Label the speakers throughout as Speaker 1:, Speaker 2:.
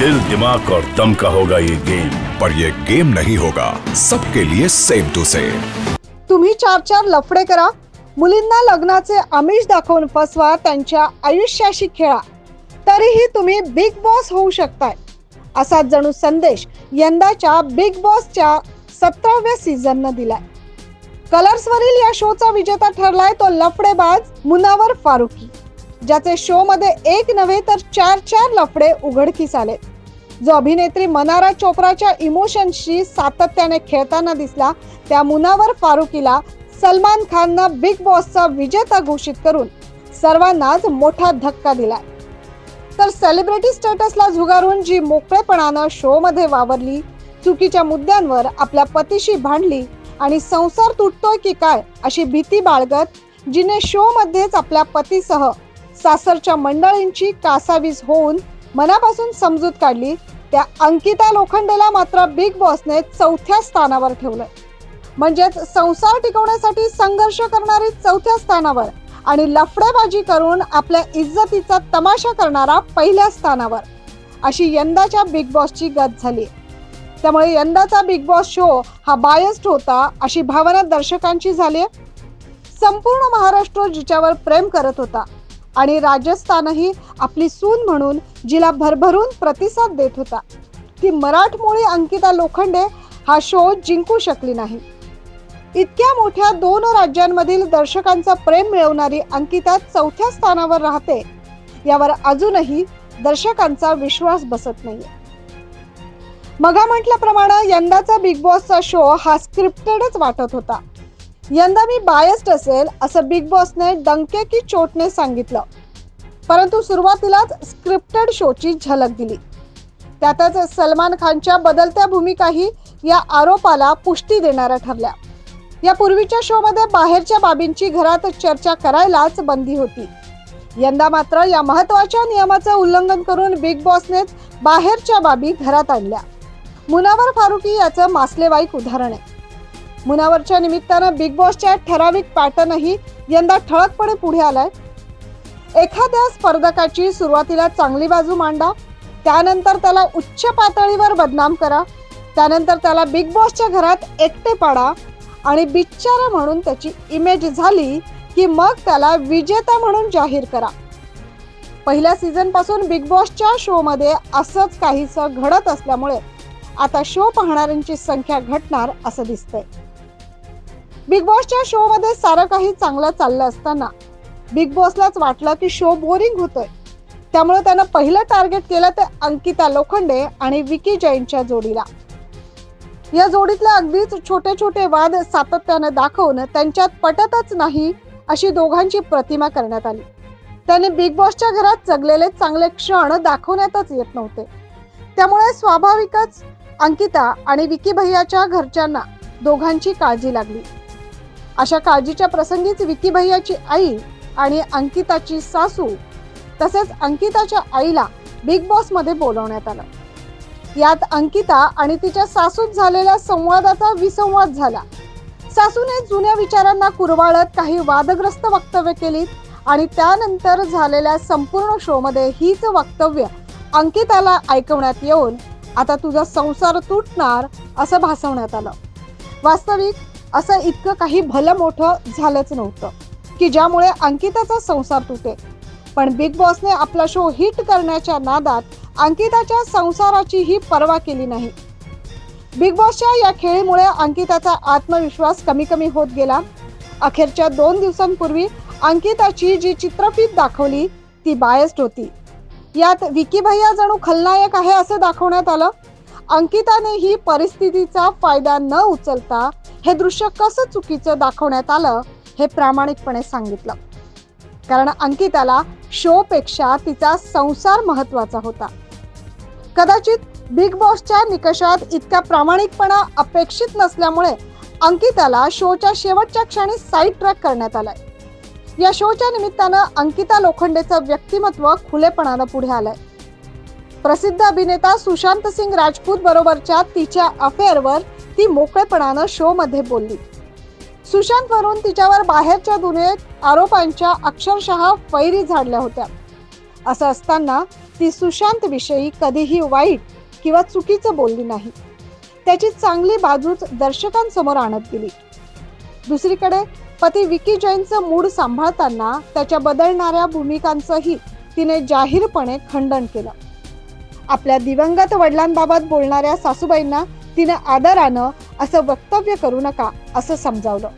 Speaker 1: दिल दिमाग और दम का होगा ये गेम
Speaker 2: पर ये गेम नहीं होगा। सबके लिए सेम टू सेम
Speaker 3: तुम्ही चार चार लफडे करा. मुलींना लग्नाचे आमिष दाखवून फसवा त्यांच्या आयुष्याशी खेळा. तरीही तुम्ही बिग बॉस होऊ शकताय. असा जणू संदेश यंदाच्या बिग बॉसच्या सतराव्या सीझननं दिलाय. कलर्सवरील या शोचा विजेता ठरलाय तो लफडेबाज मुनावर फारुकी ज्याचे शो मध्ये एक नव्हे तर चार चार लफडे उघडकीस आलेत. जो अभिनेत्री मनारा चोप्राच्या इमोशनशी सातत्याने खेळताना दिसला त्या मुनावर फारुकीला सलमान खाननं बिग बॉसचा विजेता घोषित करून सर्वांनाच मोठा धक्का दिलाय. तर सेलिब्रिटी स्टेटसला झुगारून जी मोकळेपणानं शोमध्ये वावरली चुकीच्या मुद्द्यांवर आपल्या पतीशी भांडली आणि संसार तुटतोय की काय अशी भीती बाळगत जिने शोमध्येच आपल्या पतीसह सासरच्या मंडळींची कासावीस होऊन मनापासून समजूत काढली त्या अंकिता लोखंडेला मात्र बिग बॉसने चौथ्या स्थानावर ठेवलंय. म्हणजेच संसार टिकवण्यासाठी संघर्ष करणारी चौथ्या स्थानावर आणि लफडेबाजी करून आपल्या इज्जतीचा तमाशा करणारा पहिल्या स्थानावर अशी यंदाच्या बिग बॉसची गत झाली. त्यामुळे यंदाचा बिग बॉस शो हा बायस्ड होता अशी भावना दर्शकांची झाली संपूर्ण महाराष्ट्र जिच्यावर प्रेम करत होता. आणि राजस्थानही आपली सून म्हणून जिला भरभरून प्रतिसाद देत होता. ती मराठमोळी अंकिता लोखंडे हा शो जिंकू शकली नाही. इतक्या मोठ्या दोन राज्यांमधील दर्शकांचा प्रेम मिळवणारी अंकिता चौथ्या स्थानावर राहते. यावर अजूनही दर्शकांचा विश्वास बसत नाहीये. मगा म्हटल्याप्रमाणे यंदाचा बिग बॉसचा शो हा स्क्रिप्टेडच वाटत होता. यंदा मी बायस्ड असेल असं बिग बॉसने डंके की चोटने सांगितलं. परंतु सुरुवातीलाच स्क्रिप्टेड शोची झलक दिली. त्यातच सलमान खानच्या बदलत्या भूमिकाही या आरोपाला पुष्टी देणाऱ्या ठरल्या. या पूर्वीच्या शोमध्ये बाहेरच्या बाबींची घरात चर्चा करायलाच बंदी होती. यंदा मात्र या महत्त्वाच्या नियमाचं उल्लंघन करून बिग बॉसनेच बाहेरच्या बाबी घरात आणल्या. मुनावर फारुकी याचं मासलेवाईक उदाहरण आहे. मुनावरच्या निमित्तानं बिग बॉसच्या ठराविक पॅटर्नही यंदा ठळकपणे पुढे आलाय. एखाद्या स्पर्धकाची सुरुवातीला चांगली बाजू मांडा त्यानंतर त्याला उच्च पातळीवर बदनाम करा त्यानंतर त्याला बिग बॉसच्या घरात एकटे पाडा आणि बिच्चारा म्हणून त्याची इमेज झाली की मग त्याला विजेता म्हणून जाहीर करा. पहिल्या सीझनपासून बिग बॉसच्या शो मध्ये असंच काहीसं घडत असल्यामुळे आता शो पाहणाऱ्यांची संख्या घटणार असं दिसतंय. बिग बॉसच्या शो मध्ये सारं काही चांगलं चाललं असताना बिग बॉसलाच वाटलं की शो बोरिंग होतोय. त्यामुळे त्यानं पहिलं टार्गेट केलं ते अंकिता लोखंडे आणि विकी जैनच्या जोडीला. या जोडीतले अगदीच छोटे छोटे वाद सातत्यानं दाखवून त्यांच्यात पटतच नाही अशी दोघांची प्रतिमा करण्यात आली. त्याने बिग बॉसच्या घरात जगलेले चांगले क्षण दाखवण्यातच येत नव्हते. त्यामुळे स्वाभाविकच अंकिता आणि विकी भैयाच्या घरच्यांना दोघांची काळजी लागली. अशा काळजीच्या प्रसंगीच विकी भैयाची आई आणि अंकिताची सासू तसेच अंकिताच्या आईला बिग बॉसमध्ये बोलवण्यात आलं. यात अंकिता आणि तिच्या सासूत झालेल्या संवादाचा विसंवाद झाला. सासूने जुन्या विचारांना कुरवाळत काही वादग्रस्त वक्तव्य केली आणि त्यानंतर झालेल्या संपूर्ण शोमध्ये हीच वक्तव्य अंकिताला ऐकवण्यात येऊन आता तुझा संसार तुटणार असं भासवण्यात आलं. वास्तविक असं इतकं काही भलं मोठं झालंच नव्हतं की ज्यामुळे अंकिताचा संसार तुटे. पण बिग बॉसने आपला शो हिट करण्याच्या नादात अंकिताच्या संसाराचीही पर्वा केली नाही. बिग बॉसच्या या खेळीमुळे अंकिताचा आत्मविश्वास कमी कमी होत गेला. अखेरच्या दोन दिवसांपूर्वी अंकिताची जी चित्रफीत दाखवली ती बायस्ड होती. यात विकी भैया जणू खलनायक आहे असं दाखवण्यात आलं. अंकिताने ही परिस्थितीचा फायदा न उचलता हे दृश्य कसं चुकीचं दाखवण्यात आलं हे प्रामाणिकपणे सांगितलं. कारण अंकिताला शोपेक्षा तिचा संसार महत्त्वाचा होता. कदाचित बिग बॉसच्या निकषात इतका प्रामाणिकपणा अपेक्षित नसल्यामुळे अंकिताला शोच्या शेवटच्या क्षणी साईड ट्रॅक करण्यात आलाय. या शोच्या निमित्तानं अंकिता लोखंडेचं व्यक्तिमत्व खुलेपणानं पुढे आलंय. प्रसिद्ध अभिनेता सुशांत सिंग राजपूत बरोबरच्या तिच्या अफेअरवर ती मोकळेपणानं शो मध्ये बोलली. सुशांत वरून तिच्यावर बाहेरच्या दुनियेत आरोपांच्या अक्षरशः फैरी झाडल्या होत्या. असं असताना ती सुशांत विषयी कधीही वाईट किंवा चुकीचं बोलली नाही. त्याची चांगली बाजूच दर्शकांसमोर आणत गेली. दुसरीकडे पती विकी जैनचं मूड सांभाळताना त्याच्या बदलणाऱ्या भूमिकांचंही तिने जाहीरपणे खंडन केलं. आपल्या दिवंगत वडिलांबाबत बोलणाऱ्या सासूबाईंना तिनं आदरानं असं वक्तव्य करू नका असं समजावलं.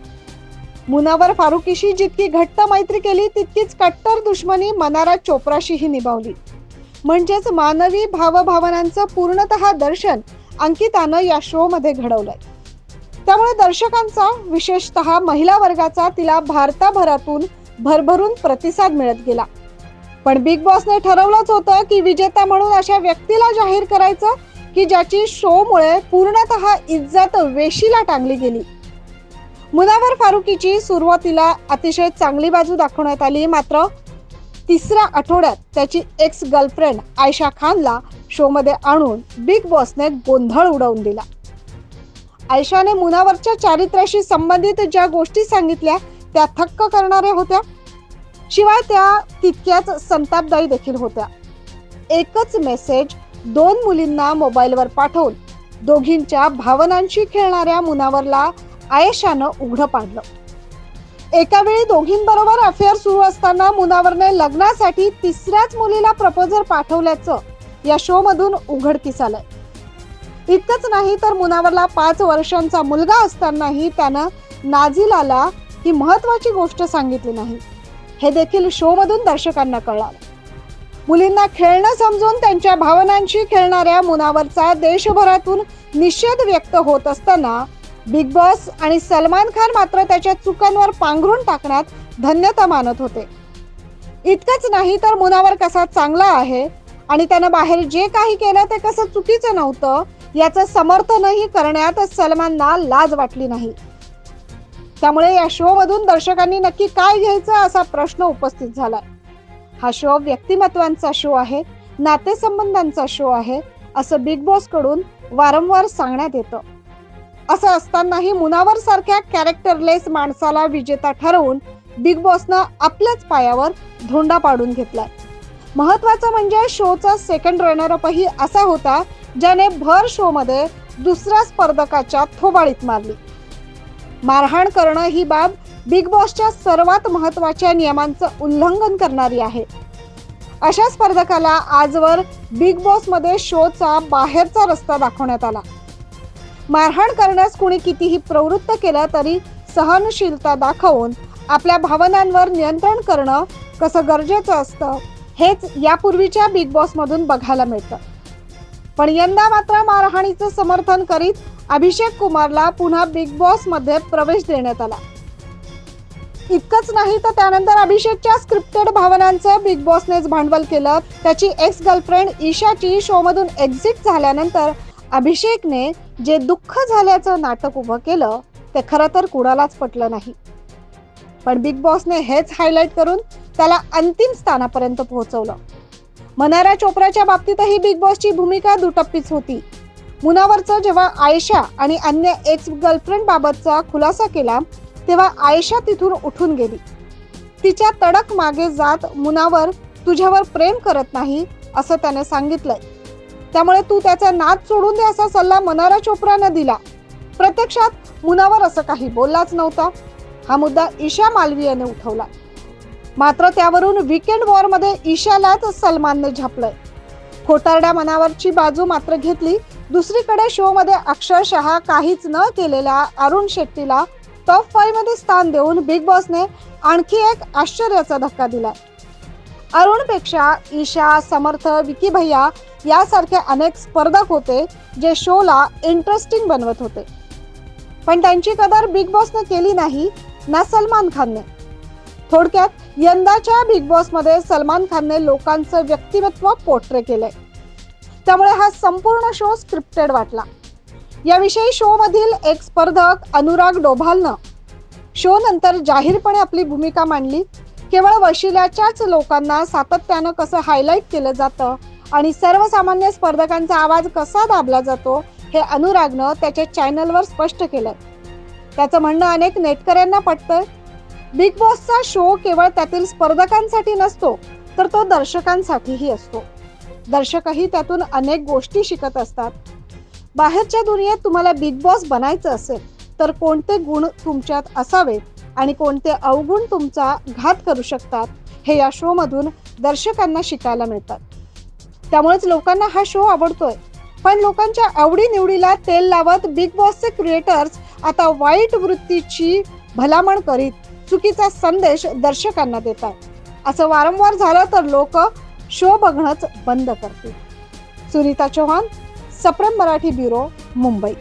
Speaker 3: मुनावर फारुकीशी जितकी घट्ट मैत्री केली तितकीच कट्टर दुश्मनी मनारा चोप्राशीही निभावली. म्हणजेच मानवी भावभावनांचं पूर्णतः दर्शन अंकितानं या शो मध्ये घडवलंय. त्यामुळे दर्शकांचा विशेषतः महिला वर्गाचा तिला भारताभरातून भरभरून प्रतिसाद मिळत गेला. पण बिग बॉसने ठरवलंच होतं की विजेता म्हणून अशा व्यक्तीला जाहीर करायचं की ज्याची शोमुळे पूर्णतः इज्जत वेशीला टांगली गेली. मुनावर फारुकीची सुरुवातीला अतिशय चांगली बाजू दाखवण्यात आली. मात्र तिसऱ्या आठवड्यात त्याची एक्स गर्लफ्रेंड आयशा खानला शोमध्ये आणून बिग बॉसने गोंधळ उडवून दिला. आयशाने मुनावरच्या चारित्र्याशी संबंधित ज्या गोष्टी सांगितल्या त्या थक्क करणाऱ्या होत्या. शिवाय त्या तितक्याच संतापदायी देखील होत्या. एकच मेसेज दोन मुलींना मोबाईलवर पाठवून दोघींच्या भावनांशी खेळणाऱ्या मुनावरला आयशानं उघडं पाडलं. एका वेळी दोघींबरोबर अफेअर सुरू असताना मुनावरने लग्नासाठी तिसऱ्याच मुलीला प्रपोजर पाठवल्याचं या शो मधून उघडकीस आलंय. इतकंच नाही तर मुनावरला पाच वर्षांचा मुलगा असतानाही त्यानं नाझिलाला ही महत्वाची गोष्ट सांगितली नाही. हे देखील शो मधून दर्शकांना कळालं. मुलींना खेळणं समजून त्यांच्या भावनांशी खेळणाऱ्या मुनावरचा देशभरातून निषेध व्यक्त होत असताना बिग बॉस आणि सलमान खान मात्र त्याच्या चुकांवर पांघरून टाकण्यात धन्यता मानत होते. इतकंच नाही तर मुनावर कसा चांगला आहे आणि त्यानं बाहेर जे काही केलं ते कसं चुकीचं नव्हतं याचं समर्थनही करण्यात सलमानला लाज वाटली नाही. त्यामुळे या शो मधून दर्शकांनी नक्की काय घ्यायचं असा प्रश्न उपस्थित झालाय. हा शो व्यक्तिमत्वांचा शो आहे नातेसंबंधांचा शो आहे असं बिग बॉसकडून वारंवार सांगण्यात येतं. असं असतानाही मुनावर सारख्या कॅरेक्टरलेस माणसाला विजेता ठरवून बिग बॉसनं आपल्याच पायावर धोंडा पाडून घेतलाय. महत्वाचं म्हणजे शोचा सेकंड रनरअपही असा होता ज्याने भर शोमध्ये दुसऱ्या स्पर्धकाच्या थोबाळीत मारली. मारहाण करणं ही बाब बिग बॉसच्या सर्वात महत्त्वाच्या नियमांचं उल्लंघन करणारी आहे. अशा स्पर्धकाला आजवर बिग बॉसमध्ये शोचा बाहेरचा रस्ता दाखवण्यात आला. मारहाण करण्यास कुणी कितीही प्रवृत्त केलं तरी सहनशीलता दाखवून आपल्या भावनांवर नियंत्रण करणं कसं गरजेचं असतं हेच यापूर्वीच्या बिग बॉसमधून बघायला मिळतं. पण यंदा मात्र मारहाणीचं समर्थन करीत अभिषेक कुमारला पुन्हा बिग बॉसमध्ये प्रवेश देण्यात आला. इतकंच नाही तर त्यानंतर अभिषेकच्या स्क्रिप्टेड भावनांचं बिग बॉसनेच भांडवल केलं. त्याची एक्स गर्लफ्रेंड ईशाची शोमधून एक्झिट झाल्यानंतर अभिषेकने जे दुःख झाल्याचं नाटक उभं केलं ते खरं तर कुणालाच पटलं नाही. पण बिग बॉसने हेच हायलाईट करून त्याला अंतिम स्थानापर्यंत पोहोचवलं. मनारा चोप्राच्या बाबतीतही बिग बॉसची भूमिका दुटप्पीच होती. मुनावरचं जेव्हा आयशा आणि अन्य एक्स गर्लफ्रेंड बाबतचा खुलासा केला तेव्हा आयशा तिथून उठून गेली. तिच्या तडक मागे जात मुनावर तुझ्यावर प्रेम करत नाही असं त्याने सांगितलंय. त्यामुळे तू त्याचा नाद सोडून दे असा सल्ला मनारा चोप्रानं दिला. प्रत्यक्षात मुनावर असं काही बोललाच नव्हता. हा मुद्दा ईशा मालवीयाने उठवला. मात्र त्यावरून विकेंड वॉरमध्ये ईशालाच सलमानने झापलंय. खोटारड्या मनावरची बाजू मात्र घेतली. दुसरीकडे शो मध्ये अक्षरशः काहीच न केलेल्या अरुण शेट्टीला टॉप फाईव्हमध्ये स्थान देऊन बिग बॉसने आणखी एक आश्चर्याचा धक्का दिलाय. अरुणपेक्षा ईशा समर्थ विकी भैया यासारखे अनेक स्पर्धक होते जे शोला इंटरेस्टिंग बनवत होते. पण त्यांची कदर बिग बॉसने केली नाही ना सलमान खानने. थोडक्यात यंदाच्या बिग बॉसमध्ये सलमान खानने लोकांचं व्यक्तिमत्व पोट्रे केलंय. त्यामुळे हा संपूर्ण शो स्क्रिप्टेड वाटला. याविषयी शो मधील एक स्पर्धक अनुराग डोभालनं शो नंतर जाहीरपणे आपली भूमिका मांडली. केवळ वशिल्याच्याच लोकांना सातत्यानं कसं हायलाईट केलं जातं आणि सर्वसामान्य स्पर्धकांचा आवाज कसा दाबला जातो हे अनुरागनं त्याच्या चॅनलवर स्पष्ट केलंय. त्याचं म्हणणं अनेक नेटकऱ्यांना पटतंय. बिग बॉसचा शो केवळ त्यातील स्पर्धकांसाठी नसतो तर तो दर्शकांसाठीही असतो. दर्शकही त्यातून अनेक गोष्टी शिकत असतात. बाहेरच्या दुनियेत तुम्हाला बिग बॉस बनायचं असेल तर कोणते गुण तुमच्यात असावेत आणि कोणते अवगुण तुमचा घात करू शकतात हे या शो मधून दर्शकांना शिकायला मिळतात. त्यामुळेच लोकांना हा शो आवडतोय. पण लोकांच्या आवडीनिवडीला तेल लावत बिग बॉसचे क्रिएटर्स आता वाईट वृत्तीची भलामण करीत चुकीचा संदेश दर्शकांना देतात. असं वारंवार झालं तर लोक शो बघणंच बंद करतील. सुनीता चव्हाण सप्रम मराठी ब्युरो मुंबई.